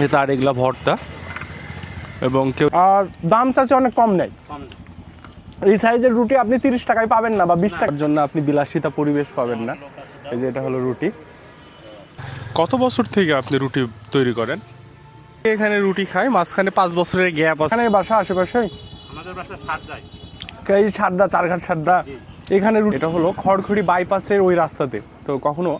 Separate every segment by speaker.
Speaker 1: এ তার এগুলা ভর্তা। এবং কেউ
Speaker 2: আর দাম চাচ্ছে অনেক কম নেই। এই সাইজের রুটি আপনি তিরিশ টাকায় পাবেন না বা বিশ টাকার জন্য আপনি বিলাসিতা পরিবেশ পাবেন না। এই যে এটা হলো রুটি।
Speaker 1: কত বছর থেকে আপনি রুটি তৈরি করেন? এখানে রুটি খাই মাঝখানে পাঁচ বছরের গ্যাপ আছে।
Speaker 2: এখানে বাসা আশেপাশে?
Speaker 3: আমাদের বাসা
Speaker 2: এই সারদা চারঘাট সারদা। এখানে রুটি- এটা হলো খড়খড়ি বাইপাসের ওই রাস্তাতে। তো কখনো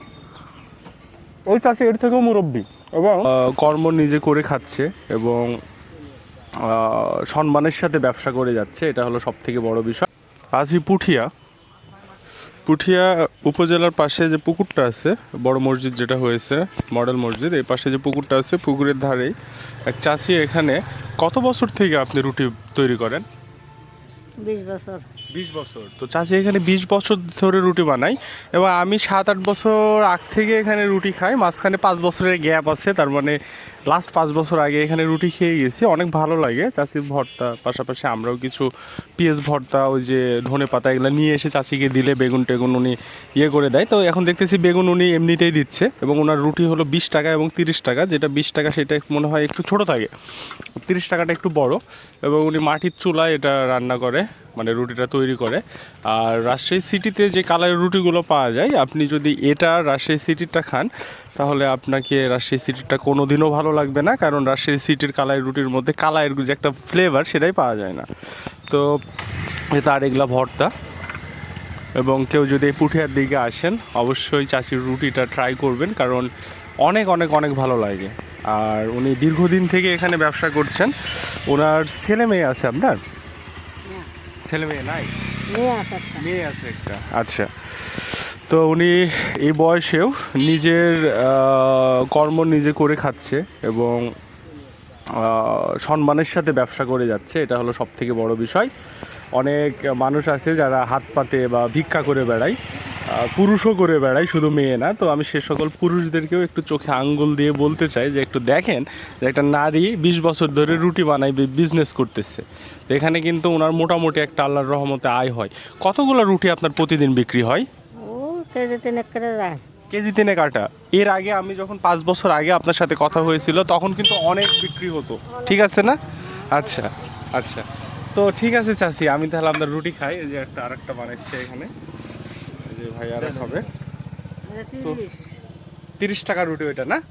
Speaker 2: ওই চাষে এর থেকেও মুরব্বী। এবং
Speaker 1: কর্ম নিজে করে খাচ্ছে এবং সম্মানের সাথে ব্যবসা করে যাচ্ছে এটা হলো সব থেকে বড় বিষয়। আজই পুঠিয়া। পুঠিয়া উপজেলার পাশে যে পুকুরটা আছে বড় মসজিদ যেটা হয়েছে মডেল মসজিদ এই পাশে যে পুকুরটা আছে পুকুরের ধারেই এক চাষি এখানে কত বছর থেকে আপনি রুটি তৈরি করেন?
Speaker 4: বিশ বছর।
Speaker 1: বিশ বছর। তো চাচি এখানে বিশ বছর ধরে রুটি বানাই এবং আমি সাত আট বছর আগ থেকে এখানে রুটি খাই, মাঝখানে পাঁচ বছরের গ্যাপ আছে, তার মানে লাস্ট পাঁচ বছর আগে এখানে রুটি খেয়ে গেছি, অনেক ভালো লাগে। চাচির ভর্তা, পাশাপাশি আমরাও কিছু পেঁয়াজ ভর্তা, ওই যে ধনে পাতা এগুলো নিয়ে এসে চাচিকে দিলে বেগুন টেগুন উনি ইয়ে করে দেয়। তো এখন দেখতেছি বেগুন উনি এমনিতেই দিচ্ছে এবং ওনার রুটি হলো বিশ টাকা এবং তিরিশ টাকা, যেটা বিশ টাকা সেটা মনে হয় একটু ছোট থাকে। তিরিশ টাকাটা একটু বড় এবং উনি মাটির চুলায় এটা রান্না করে। মানে রুটিটা তৈরি করে। আর রাজশাহী সিটিতে যে কালারের রুটিগুলো পাওয়া যায়, আপনি যদি এটা রাজশাহী সিটিটা খান, তাহলে আপনাকে রাজশাহী সিটিটা কোনো দিনও ভালো লাগবে না, কারণ রাজশাহী সিটির কালাই রুটির মধ্যে কালাইয়ের যে একটা ফ্লেভার সেটাই পাওয়া যায় না। তো তার এগুলা ভর্তা। এবং কেউ যদি পুঠিয়ার দিকে আসেন, অবশ্যই চাচির রুটিটা ট্রাই করবেন, কারণ অনেক অনেক অনেক ভালো লাগে। আর উনি দীর্ঘদিন থেকে এখানে ব্যবসা করছেন। ওনার ছেলে মেয়ে আছে আপনার? ছেলে মেয়ে নাই? মেয়ে আছে একটা। আচ্ছা। তো উনি এই বয়সেও নিজের কর্ম নিজে করে খাচ্ছে এবং আহ, সম্মানের সাথে ব্যবসা করে যাচ্ছে। এটা হলো সব থেকে বড় বিষয়। অনেক মানুষ আছে যারা হাত পাতে বা ভিক্ষা করে বেড়ায়। পুরুষও করে বেড়ায় শুধু মেয়ে না। তো আমি সে সকল পুরুষদেরকেও একটু চোখে আঙ্গুল দিয়ে বলতে চাই যে একটু দেখেন যে একটা নারী বিশ বছর ধরে রুটি বানাই বিজনেস করতেছে। তো এখানে কিন্তু ওনার মোটামুটি একটা আল্লাহর রহমতে আয় হয়। কতগুলো রুটি আপনার প্রতিদিন বিক্রি হয়?
Speaker 4: ও কেজি তিনেক করে যায়।
Speaker 1: কেজি তিনে কাটা এর আগে আমি যখন পাঁচ বছর আগে আপনার সাথে কথা হয়েছিল তখন কিন্তু অনেক বিক্রি হতো। ঠিক আছে না? আচ্ছা আচ্ছা। তো ঠিক আছে চাচি আমি তাহলে আপনার রুটি খাই। এই যে একটা আরেকটা বানাচ্ছে এখানে। যে ভাই আর হবে। তো-
Speaker 4: তিরিশ।
Speaker 1: টাকা রুটি ওইটা না?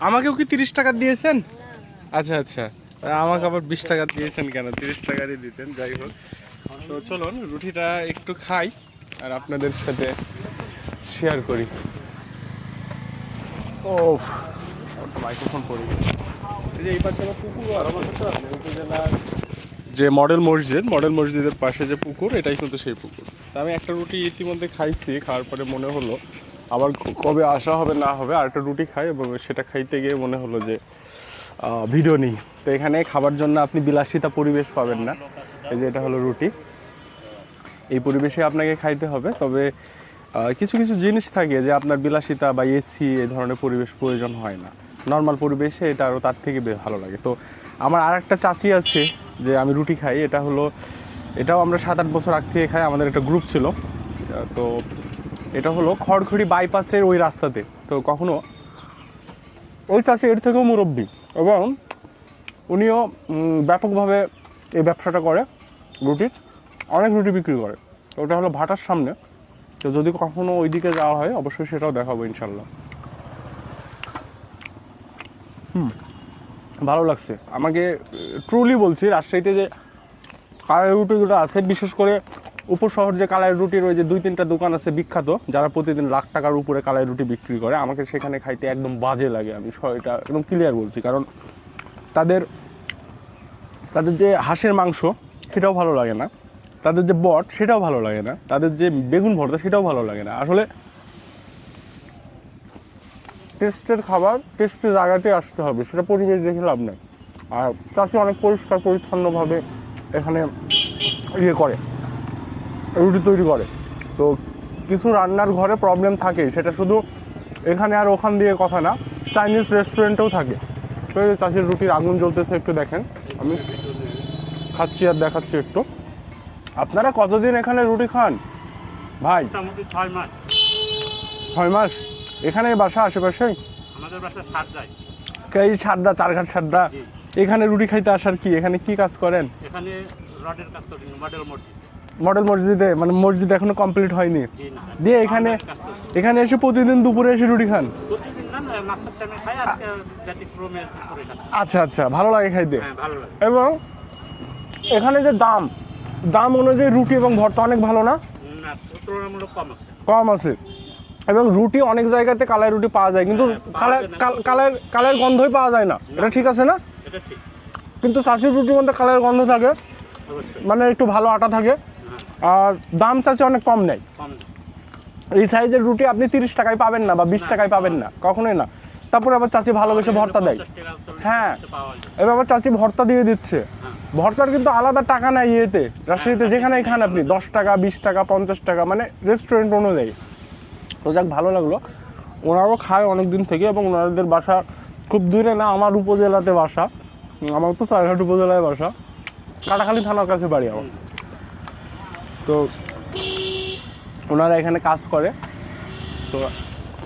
Speaker 1: আমাকেও কি তিরিশ টাকা দিয়েছেন? আচ্ছা আচ্ছা। আমাকে আবার বিশ টাকা দিয়েছেন কেন? তিরিশ টাকারই দিতেন যাই হোক। তো চলুন রুটিটা একটু খাই আর আপনাদের সাথে শেয়ার করি। ও মাইক্রোফোন পড়ে। এই যে এই পাশে আমার পুকুর আর আমার আছে, উপজেলার যে মডেল মসজিদ, মডেল মসজিদের পাশে যে পুকুর, এটাই কিন্তু সেই পুকুর। তা আমি একটা রুটি ইতিমধ্যে খাইছি, খাওয়ার পরে মনে হলো আবার কবে আসা হবে, না হবে আর একটা রুটি খাই এবং সেটা খাইতে গিয়ে মনে হলো যে ভিডিও নিই। তো এখানে খাবার জন্য আপনি বিলাসিতা পরিবেশ পাবেন না। এই যে এটা হলো রুটি। এই পরিবেশে আপনাকে খাইতে হবে, তবে কিছু কিছু জিনিস থাকে যে আপনার বিলাসিতা বা এসি, এই ধরনের পরিবেশ প্রয়োজন হয় না। নর্মাল পরিবেশে এটা আরও তার থেকে ভালো লাগে। তো আমার আর একটা চাচি আছে যে আমি রুটি খাই, এটা হলো, এটাও আমরা সাত আট বছর আগ থেকে খাই, আমাদের একটা গ্রুপ ছিল। তো এটা হলো খড়খড়ি বাইপাসের ওই রাস্তাতে। তো কখনো ওই চাষি এর থেকেও মুরব্বী এবং উনিও ব্যাপকভাবে এই ব্যবসাটা করে রুটির অনেক রুটি বিক্রি করে। ওটা হলো ভাটার সামনে। তো যদি কখনো ওইদিকে যাওয়া হয়, অবশ্যই সেটাও দেখাবো ইনশাল্লাহ। হুম। ভালো লাগছে। আমাকে ট্রুলি বলছি রাজশাহীতে যে কালাই রুটিগুলো আছে, বিশেষ করে উপশহর যে কালাই রুটি যে দুই তিনটা দোকান আছে বিখ্যাত, যারা প্রতিদিন লাখ টাকার উপরে কালাই রুটি বিক্রি করে, আমাকে সেখানে খাইতে একদম বাজে লাগে আমি এটা একদম ক্লিয়ার বলছি। কারণ তাদের তাদের যে হাঁসের মাংস, সেটাও ভালো লাগে না। তাদের যে বট, সেটাও ভালো লাগে না। তাদের যে বেগুন ভর্তা, সেটাও ভালো লাগে না। আসলে টেস্টের খাবার টেস্টের জায়গাতে আসতে হবে সেটা পরিবেশ দেখে লাভ নেই। আর চাষি অনেক পরিষ্কার পরিচ্ছন্নভাবে এখানে ইয়ে করে রুটি তৈরি করে। তো কিছু রান্নার ঘরে প্রবলেম থাকে সেটা শুধু এখানে আর ওখান দিয়ে কথা না চাইনিজ রেস্টুরেন্টেও থাকে। তো চাষির রুটির আগুন জ্বলতেছে একটু দেখেন আমি খাচ্ছি আর দেখাচ্ছি একটু। আপনারা কতদিন এখানে রুটি খান? ভাই?
Speaker 3: ছয় মাস।
Speaker 1: ছয় মাস? এখানে বাসা আশেপাশেই
Speaker 3: আমাদের বাসা সাত যায়
Speaker 1: এই সারদা চারঘাট সারদা? এখানে রুটি খাইতে আসার কি? এখানে কি কাজ করেন?
Speaker 2: এখানে রডের কাজ করি মডেল মসজিদ।
Speaker 1: মডেল মসজিদে? মানে মসজিদ এখনও কমপ্লিট হয়নি? দিয়ে এখানে এখানে এসে প্রতিদিন দুপুরে এসে রুটি খান? আচ্ছা আচ্ছা ভালো লাগে খাইতে।
Speaker 2: হ্যাঁ
Speaker 1: এবং এখানে যে দাম দাম অনুযায়ী রুটি এবং ভর্তা অনেক ভালো না?
Speaker 2: কম আছে।
Speaker 1: এবং রুটি অনেক জায়গাতে কালাই রুটি পাওয়া যায় কিন্তু
Speaker 2: কালার
Speaker 1: কাল- কালের কালের গন্ধই পাওয়া যায় না। এটা ঠিক আছে না? কিন্তু চাষির রুটির মধ্যে কালের গন্ধ থাকে মানে একটু ভালো আটা থাকে।
Speaker 2: হ্যাঁ।
Speaker 1: আর দাম চাষে অনেক কম নেয়। এই সাইজের রুটি আপনি তিরিশ টাকায় পাবেন না বা বিশ টাকায় পাবেন না কখনোই না। তারপরে আবার চাচি ভালোবেসে ভর্তা দেয়।
Speaker 2: 50 টাকা, 40
Speaker 1: হ্যাঁ। এবার আবার চাচি ভর্তা দিয়ে দিচ্ছে।
Speaker 2: হ্যাঁ।
Speaker 1: ভর্তার কিন্তু আলাদা টাকা নেয় ইয়েতে রাজশাহীতে যেখানেই খান আপনি দশ টাকা বিশ টাকা পঞ্চাশ টাকা মানে রেস্টুরেন্ট অনুযায়ী। তো যাক, ভালো লাগল। ওনারাও খায় অনেক দিন থেকে এবং ওনাদের বাসা খুব দূরে না, আমার উপজেলাতে বাসা। আমার তো চারঘাট উপজেলায় বাসা। কাটাখালী থানার কাছে বাড়ি আমার। তো ওনারা এখানে কাজ করে। তো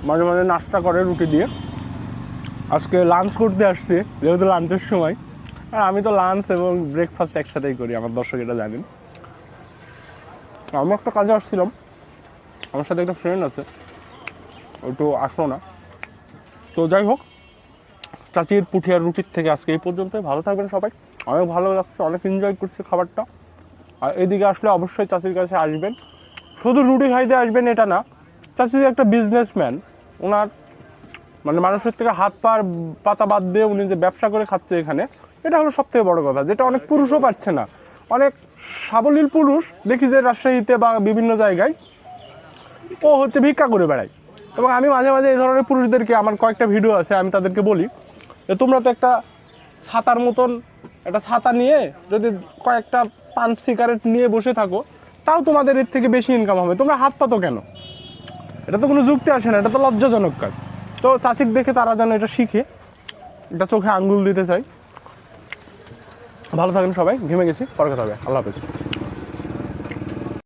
Speaker 1: মাঝে মাঝে নাস্তা করে রুটি দিয়ে। আজকে লাঞ্চ করতে আসছি, যেহেতু লাঞ্চের সময়। আর আমি তো লাঞ্চ এবং ব্রেকফাস্ট একসাথেই করি, আমার দর্শক এটা জানেন। আমি একটা কাজে আসছিলাম। আমার সাথে একটা ফ্রেন্ড আছে। ওইটু আসলো না। তো যাই হোক, চাচির পুঠিয়ার রুটির থেকে আজকে এই পর্যন্ত ভালো থাকবেন সবাই। অনেক ভালো লাগছে, অনেক এনজয় করছে খাবারটা। আর এদিকে আসলে অবশ্যই চাচির কাছে আসবেন। শুধু রুটি খাইতে আসবেন এটা না, চাচি একটা বিজনেসম্যান ওনার মানে মানুষের থেকে হাত পার পাতা বাদ দিয়ে উনি যে ব্যবসা করে খাচ্ছে এখানে, এটা হলো সব থেকে বড় কথা। যেটা অনেক পুরুষও পাচ্ছে না। অনেক সাবলীল পুরুষ, দেখি যে রাজশাহীতে বা বিভিন্ন জায়গায়, ও হচ্ছে ভিক্ষা করে বেড়ায়। এবং আমি মাঝে মাঝে এই ধরনের পুরুষদেরকে, আমার কয়েকটা ভিডিও আছে, আমি তাদেরকে বলি। যে তোমরা তো একটা ছাতার মতন একটা ছাতা নিয়ে যদি কয়েকটা পান সিগারেট নিয়ে বসে থাকো, তাও তোমাদের এর থেকে বেশি ইনকাম হবে। তোমরা হাত পাতো কেন? এটা তো কোনো যুক্তি আসে না, এটা তো লজ্জাজনক কাজ। তো চাচিক দেখে তারা যেন এটা শিখে, এটা চোখে আঙ্গুল দিতে চাই ভালো থাকেন সবাই, ঘেমে গেছি, পরে কথা হবে। আল্লাহ হাফেজ।